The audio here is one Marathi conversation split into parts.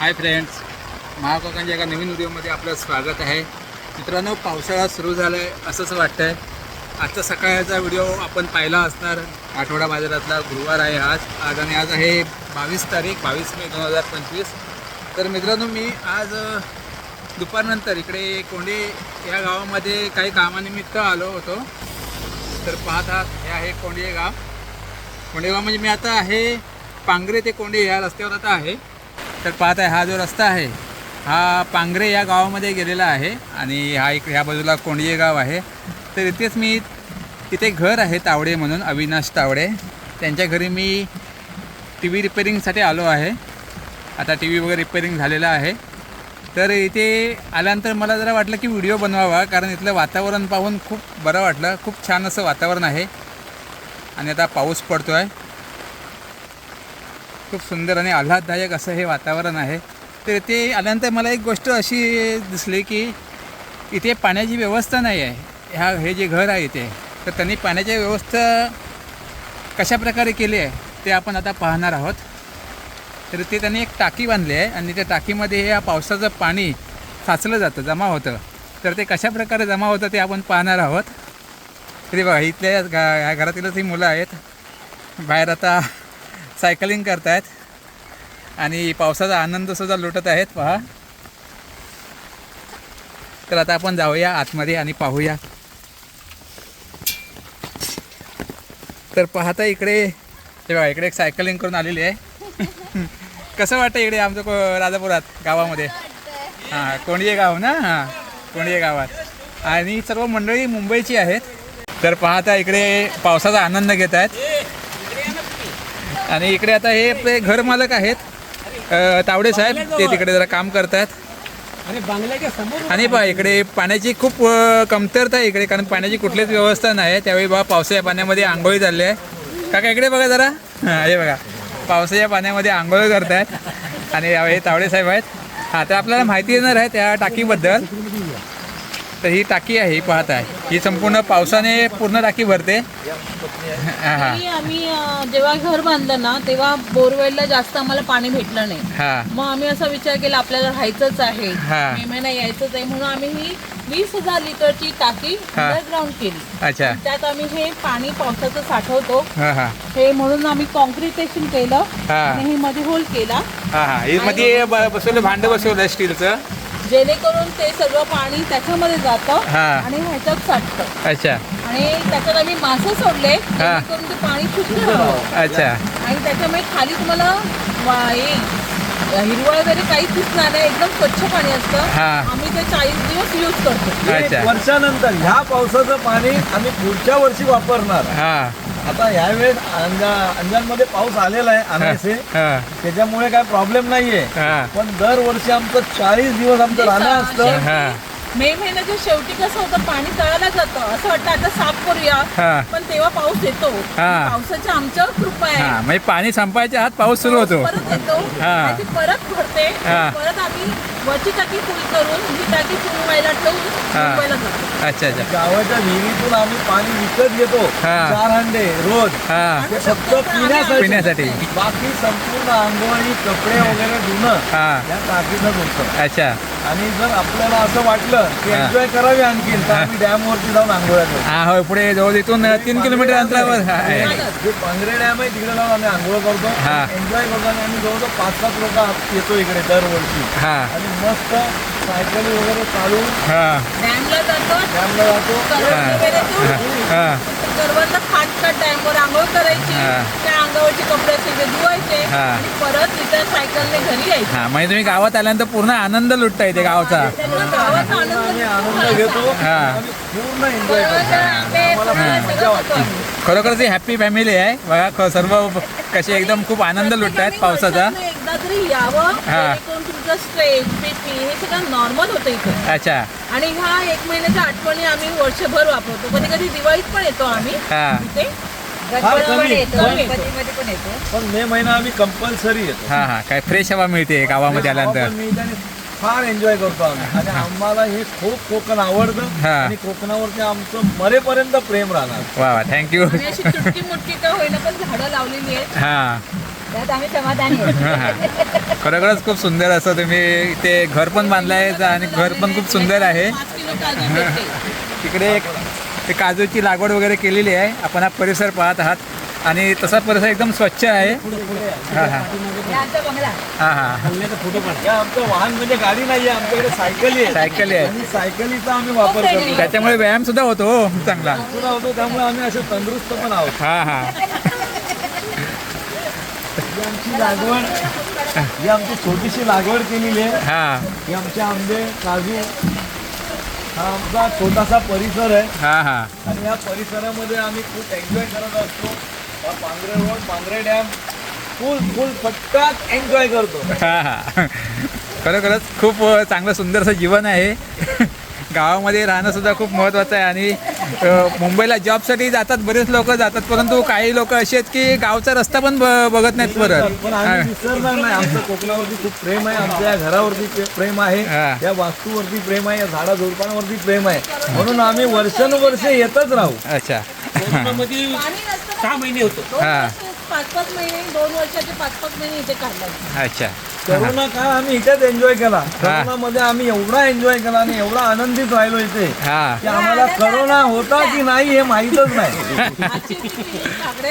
हाय फ्रेंड्स महाकोकणच्या एका नवीन व्हिडिओमध्ये आपलं स्वागत आहे. मित्रांनो पावसाळा सुरू झाला आहे असंच वाटतं आहे आजचा सकाळचा व्हिडिओ आपण पाहिला असणार. आठवडा बाजारातला गुरुवार आहे आज. आज आणि आज आहे बावीस तारीख बावीस मे दोन हजार पंचवीस. तर मित्रांनो मी आज दुपारनंतर इकडे कोंडे या गावामध्ये काही कामानिमित्त आलो होतो. तर पाहत आहात हे आहे कोंडे गाव. कोंडेगाव म्हणजे मी आता आहे पांगरे ते कोंडे या रस्त्यावर आता आहे. तर पाहत आहे हा जो रस्ता आहे हा पांगरे या गावामध्ये गेलेला आहे आणि हा इकडे ह्या बाजूला कोंडिये गाव आहे. तर इथेच मी तिथे घर आहे तावडे म्हणून अविनाश तावडे. त्यांच्या घरी मी टी व्ही रिपेरिंगसाठी आलो आहे. आता टी व्ही वगैरे रिपेरिंग झालेला आहे. तर इथे आल्यानंतर मला जरा वाटलं की व्हिडिओ बनवावा कारण इथलं वातावरण पाहून खूप बरं वाटलं. खूप छान असं वातावरण आहे. आणि आता पाऊस पडतो आहे खूप सुंदर आणि आल्हाददायक असं हे वातावरण आहे. तर ते आल्यानंतर मला एक गोष्ट अशी दिसली की इथे पाण्याची व्यवस्था नाही आहे. ह्या हे जे घर आहे इथे तर त्यांनी पाण्याची व्यवस्था कशा प्रकारे केली आहे ते आपण आता पाहणार आहोत. तर ते त्यांनी एक टाकी बांधली आहे आणि त्या टाकीमध्ये या पावसाचं पाणी साचलं जातं जमा होतं. तर ते कशा प्रकारे जमा होतं ते आपण पाहणार आहोत. तरी बघा इथल्या गा ह्या घरातीलच ही मुलं आहेत. बाहेर आता सायकलिंग करतायत. आणि पावसाचा आनंदसुद्धा लुटत आहेत पहा. तर आता आपण जाऊया आतमध्ये आणि पाहूया. तर पाहता इकडे हे बघा इकडे एक सायकलिंग करून आलेली आहे. कसं वाटतं इकडे आमचं को राजापुरात गावामध्ये? हां कोणीये गाव ना? हां कोणीये गावात. आणि सर्व मंडळी मुंबईची आहेत. तर पाहता इकडे पावसाचा आनंद घेत आहेत आणि इकडे आता हे आपले घरमालक आहेत. तावडे साहेब ते तिकडे जरा काम करतात. आणि पहा इकडे पाण्याची खूप कमतरता आहे इकडे कारण पाण्याची कुठलीच व्यवस्था नाही. आहे त्यावेळी बघा पावसाच्या पाण्यामध्ये आंघोळी चालली आहे. काका इकडे बघा जरा. हां बघा. पावसाच्या पाण्यामध्ये आंघोळ करतायत. आणि यावेळी तावडे साहेब आहेत. हां तर आपल्याला माहिती येणार आहे त्या टाकीबद्दल. तर ही टाकी आहे ही पाहत आहे. ही संपूर्ण पावसाने पूर्ण टाकी भरते. हां हां. आणि आम्ही अं, जेव्हा घर बांधलं ना तेव्हा बोरवेलला जास्त आम्हाला पाणी भेटलं नाही. हां. मग आम्ही असा विचार केला आपल्याला राहायचंच आहे. हा. मे महिना यायचंच आहे. म्हणून आम्ही ही वीस हजार लिटरची टाकी हा. अंडरग्राऊंड केली. अच्छा. त्यात आम्ही हे पाणी पावसाचं साठवतो. हां हां. हे म्हणून आम्ही कॉन्क्रिटेशन केलं. हा. आणि हे मध्ये होल केला. हां हां. हे मध्ये ब- बसवलं भांडं बसवलं स्टीलचं जेणेकरून ते सगळं पाणी त्याच्यामध्ये जातं हा. आणि ह्याच्यात साठतं. अच्छा. आणि त्याच्यात आम्ही मासे सोडले जेणेकरून ते पाणी शुद्ध राहावं. अच्छा. आणि त्याच्यामुळे खाली तुम्हाला वा- हे हिरवळ वगैरे काहीच दिसणार नाही एकदम स्वच्छ पाणी असतं. हा. आम्ही ते चाळीस दिवस यूज करतो. अच्छा. एक वर्षानंतर ह्या पावसाचं पाणी आम्ही पुढच्या वर्षी वापरणार. हां. आता ह्यावेळेस अंजा अंजानमध्ये पाऊस आलेला आहे अनायसे हां त्याच्यामुळे काय प्रॉब्लेम नाहीये. हां. पण दरवर्षी आमचं चाळीस दिवस आमचं राहणं असतं. हां. मे महिन्याच्या शेवटी कसं होतं पाणी तळायला जातं. असं वाटतं आता साफ करूया. हा. पण तेव्हा पाऊस येतो. हा. पावसाची आमच्यावर कृपा आहे. हां म्हणजे पाणी संपायच्या आत पाऊस सुरू होतो. परत येतो. हा. आणि ती परत भरते. हा. परत आम्ही वरची टाकी फुल करून ही टाकी फुल व्हायला ठेवून हा. मुंबईला जातो. अच्छा अच्छा. गावाच्या विहिरीतून आम्ही पाणी विकत घेतो. हा. चार हंडे रोज. हां. ते फक्त पिण्यासाठी. पिण्यासाठी. बाकी संपूर्ण आंघोळी कपडे वगैरे धुणं हां. या टाकीतच होतं. अच्छा. आणि जर आपल्याला असं वाटलं. एन्जॉय करावी आणखीन तर आम्ही डॅम वरती जाऊन आंघोळ्या करतो हां हो पुढे जवळ इथून तीन किलोमीटर अंतरावर. हा, आहे. जे पांढरे डॅम आहे तिकडे जाऊन आम्ही आंघोळ करतो. हा. एन्जॉय करतो आणि आम्ही जवळजवळ पाच सात लोक येतो इकडे दरवर्षी. हां. आणि मस्त सायकली वगैरे चालून हां. डॅमला जातो. डॅमला जातो. हां. करवंद फाटतात डॅमवर आंघोळ करायची हा. त्या कपडे सगळे धुवायचे हा. आणि परत रिटर्न सायकलने घरी यायचे. हां म्हणजे तुम्ही गावात आल्यानंतर पूर्ण आनंद लुटता येते गावाचा. आनंद आनंद घेतो. हा. पूर्ण एन्जॉय करतो. खरोखरच ही हॅप्पी फॅमिली आहे. बघा ख- सर्व कसे एकदम खूप आनंद लुटतायत पावसाचा. एकदा तरी यावं हा. जेणेकरून तुमचं स्ट्रेस बीपी हे सगळं नॉर्मल होतं इथे. अच्छा. आणि ह्या एक महिन्याच्या आठवणी आम्ही वर्षभर वापरतो. कधी कधी दिवाळीत पण येतो आम्ही हा. इथे. फार कमी कमी येतो. पण मे महिना आम्ही कंपल्सरी येतो. हां हां. काय फ्रेश हवा मिळते गावामध्ये आल्यानंतर. पण मिळते आणि फार एन्जॉय करतो आम्ही. आणि आम्हाला हे खूप कोकण आवडतं हा. आणि कोकणावरती आमचं मरेपर्यंत प्रेम राहणार. वा वा. थँक्यू आम्ही अशी तुटकी मुटकी का होईना पण झाडं लावलेली आहेत. हां. त्यात आम्ही समाधानी आहे. खरोखरच खूप सुंदर असं तुम्ही इथे घर पण बांधलं आहे आणि घर पण खूप सुंदर आहे. पाच किलो काजू भेटते तिकडे एक ते काजूची लागवड वगैरे केलेली आहे. आपण हा परिसर पाहत आहात. आणि तसा परिसर एकदम स्वच्छ आहे. हा हा. हे आमचा बंगला हा हा. हे आमचं वाहन म्हणजे गाडी नाही आहे. आमच्याकडे सायकली आहे. सायकली आहे. आणि सायकलीचा आम्ही वापर करतो. त्याच्यामुळे व्यायाम सुद्धा होतो हो चांगला. सुद्धा होतो त्यामुळे आम्ही असे तंदुरुस्त पण आहोत. हा हा. ही आमची लागवड ही आमची छोटीशी लागवड केलेली आहे. हा. ही आमचे आंबे काजू हा आमचा छोटासा परिसर आहे. हा हा. आणि या परिसरामध्ये आम्ही खूप एन्जॉय करत असतो. हा पांढरे रोड पांढरे डॅम फुल फुल फटकात एन्जॉय करतो. हा हा. खरोखरच खूप चांगलं सुंदरसं जीवन आहे. गावामध्ये राहणं सुद्धा खूप महत्त्वाचं आहे आणि मुंबईला जॉबसाठी जातात बरेच लोक जातात परंतु काही लोक असे आहेत की गावचा रस्ता पण बघत नाहीत परत. नाही. आमचं कोकणावरती खूप प्रेम आहे आमच्या या घरावरती प्रे- प्रेम आहे. या वास्तूवरती प्रेम आहे या झाडा झुडपांवरती प्रेम आहे. म्हणून आम्ही वर्षानुवर्ष येतच राहू. अच्छा. पाणी नसतं सहा महिने होतो. हा. पाच पाच महिने दोन वर्षाचे पाच पाच महिने इथे काढले. अच्छा. करोना काळ आम्ही इथेच एन्जॉय केला. करोनामध्ये आम्ही एवढा एन्जॉय केला आणि एवढा आनंदित राहिलो इथे हा. की आम्हाला करोना होता की नाही हे माहीतच नाही. आजची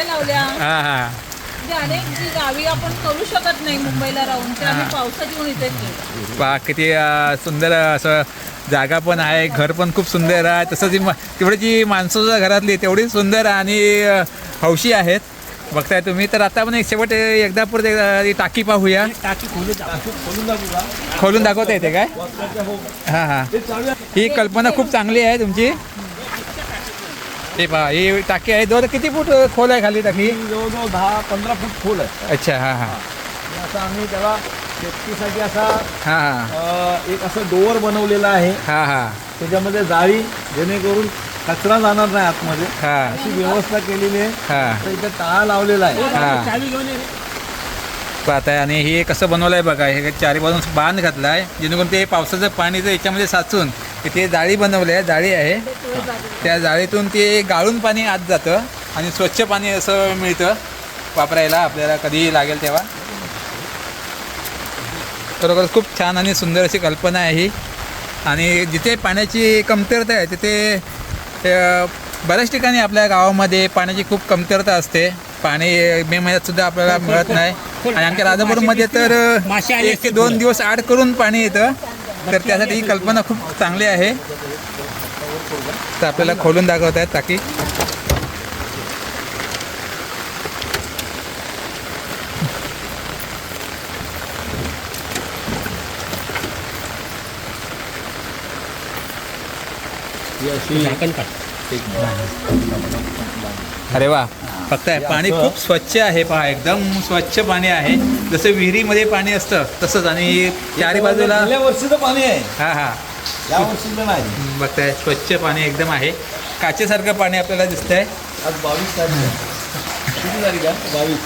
लावल्या. हा हा. म्हणजे अनेक जी गावी आपण करू शकत नाही मुंबईला राहून ते आम्ही पावसात येऊन इथेच केलं पहा किती अ, सुंदर असं जागा पण आहे घर पण खूप सुंदर आहे. तसंच मा- तेवढी जी माणसं सुद्धा घरातली तेवढी सुंदर आणि अ, हौशी आहेत. बघताय तुम्ही तर आता एक शेवट एकदा ती टाकी पाहूया. टाकी खोलून दाखवता येते काय? हो. हा हा. ही कल्पना खूप चांगली आहे तुमची. हे पहा ही टाकी आहे. दोन किती फूट खोल आहे खाली टाकी? जवळजवळ दहा पंधरा फूट खोल आहे. अच्छा हा हा. असं आम्ही त्याला सेफ्टीसाठी असा हा हा. एक असं डोअर बनवलेला आहे. हा हा. त्याच्यामध्ये जाळी जेणेकरून कचरा जाणार नाही आतमध्ये. हा. अशी व्यवस्था केलेली आहे. हा. तर इथे टाळा लावलेला आहे. हा. पाहताय आणि हे कसं बनवलं आहे बघा. हे चारी बाजून बांध घातला आहे जेणेकरून ते पावसाचं पाणी जर याच्यामध्ये साचून इथे जाळी बनवली आहे जाळी आहे. त्या जाळीतून ते गाळून पाणी आत जातं आणि स्वच्छ पाणी असं मिळतं वापरायला. आपल्याला कधी लागेल तेव्हा. खरोखर खूप छान आणि सुंदर अशी कल्पना आहे ही. आणि जिथे पाण्याची कमतरता आहे तिथे बऱ्याच ठिकाणी आपल्या गावामध्ये पाण्याची खूप कमतरता असते. पाणी मे महिन्यात सुद्धा आपल्याला मिळत नाही. आणि आमच्या राजापूरमध्ये तर एक ते दोन दिवस आड करून पाणी येतं. तर त्यासाठी ही कल्पना खूप चांगली आहे. तर आपल्याला खोलून दाखवत आहेत टाकी ही अशी झाकण काढ. अरे वा. फक्त आहे पाणी खूप स्वच्छ आहे पहा एकदम स्वच्छ पाणी आहे. जसं विहिरीमध्ये पाणी असतं तसंच. आणि चारी बाजूला गेल्या वर्षीचं पाणी आहे. हा हा. या वर्षीचं नाही. बघताय स्वच्छ पाणी एकदम आहे. काचेसारखं पाणी आपल्याला दिसतंय. आज बावीस तारीख आहे. किती तारीख आहे? बावीस.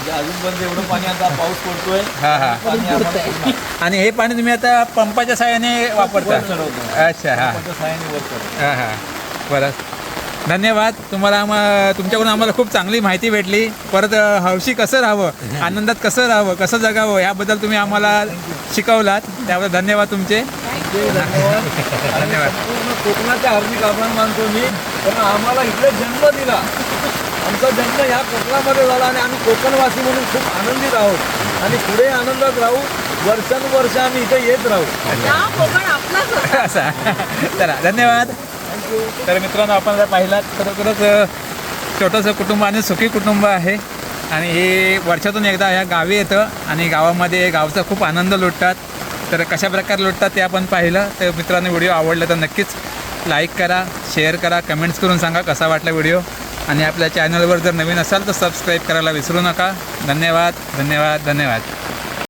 म्हणजे अजूनपर्यंत एवढं पाणी आता पाऊस पडतोय. हा हा. पाणी आम्हाला पूर्ण आणि हे पाणी तुम्ही आता पंपाच्या साहाय्याने वापरता? वर चढवतो. अच्छा हा. पंपाच्या सहाय्याने वर चढवतो. हा हा. बरं. धन्यवाद. तुम्हाला आम्हा तुमच्याकडून आम्हाला खूप चांगली माहिती भेटली. परत अ, हौशी कसं राहावं आनंदात कसं राहावं कसं जगावं याबद्दल तुम्ही आम्हाला शिकवलात. त्याबद्दल धन्यवाद तुमचे. ते धन्यवाद. आणि धन्यवाद. संपूर्ण कोकणाचे हार्दिक आभार मानतो मी. कारण आम्हाला इकडे जन्म दिला. आमचा जन्म ह्या कोकणामध्ये झाला आणि आम्ही कोकणवासी म्हणून खूप आनंदित आहोत. आणि पुढे आनंदात राहू वर्षानुवर्ष आम्ही इथे येत राहू. असा चला धन्यवाद. थँक्यू तर मित्रांनो आपण जर पाहिलात खरोखरच छोटंसं कुटुंब आणि सुखी कुटुंब आहे. आणि हे वर्षातून एकदा ह्या गावी येतं आणि गावामध्ये गावचा खूप आनंद लुटतात. तर कशा प्रकारे लुटतात ते आपण पाहिलं. तर मित्रांनो व्हिडिओ आवडला तर नक्कीच लाईक करा शेअर करा कमेंट्स करून सांगा कसा वाटला व्हिडिओ. आणि आपल्या चॅनलवर जर नवीन असाल तर सबस्क्राईब करायला विसरू नका. धन्यवाद धन्यवाद धन्यवाद.